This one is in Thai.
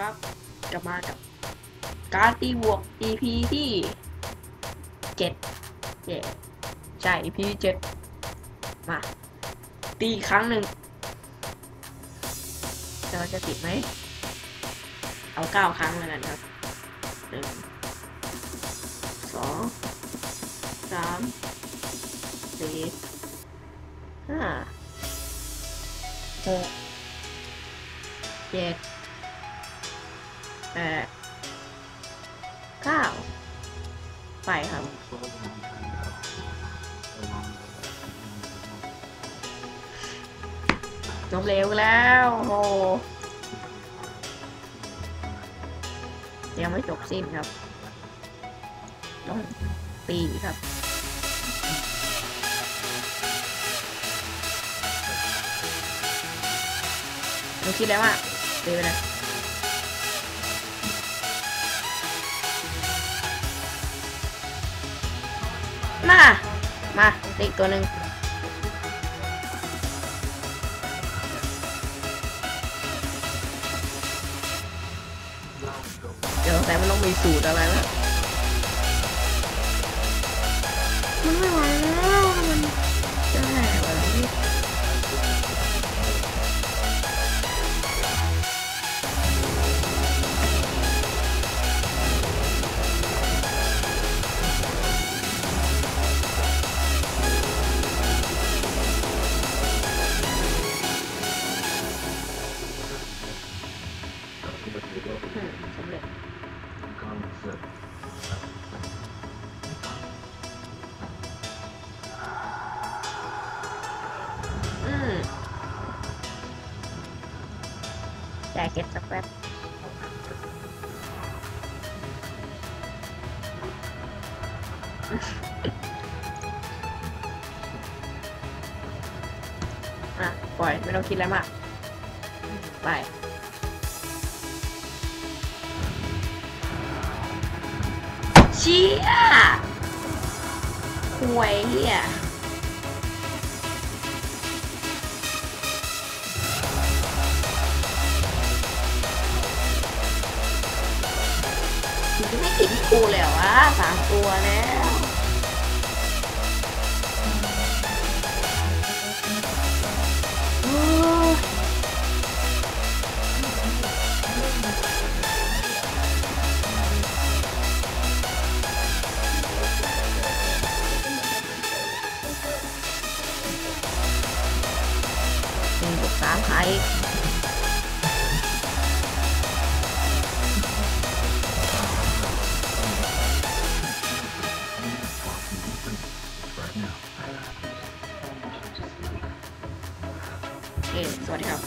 ครับกลับมากับการตีบวก EP ที่เจ็ดเจ็ดใช่ EP เจ็ดมา ตีครั้งหนึ่งเราจะติดไหม เอาเก้าครั้งแล้วกันครับหนึ่งสองสามสี่ห้าหกเจ็ด แปดเก้าไปครับ จบเร็วแล้วโอ้ยังไม่จบสิ้นครับ ต้องตีครับหนูคิดแล้วว่าตีไปเลย มา มาตีอีกตัวหนึ่งเดี๋ยวแต่มันต้องมีสูตรอะไรนะมันไม่ไหว อืมแจกเก็บสักแป๊บอะ ปล่อย ไม่ต้องคิดอะไรมาก ไป เชี่ยหวยเฮียไม่กินกูแล้วอะสามตัวแล้ว สามหายอีกโอเคสวัสดีครับ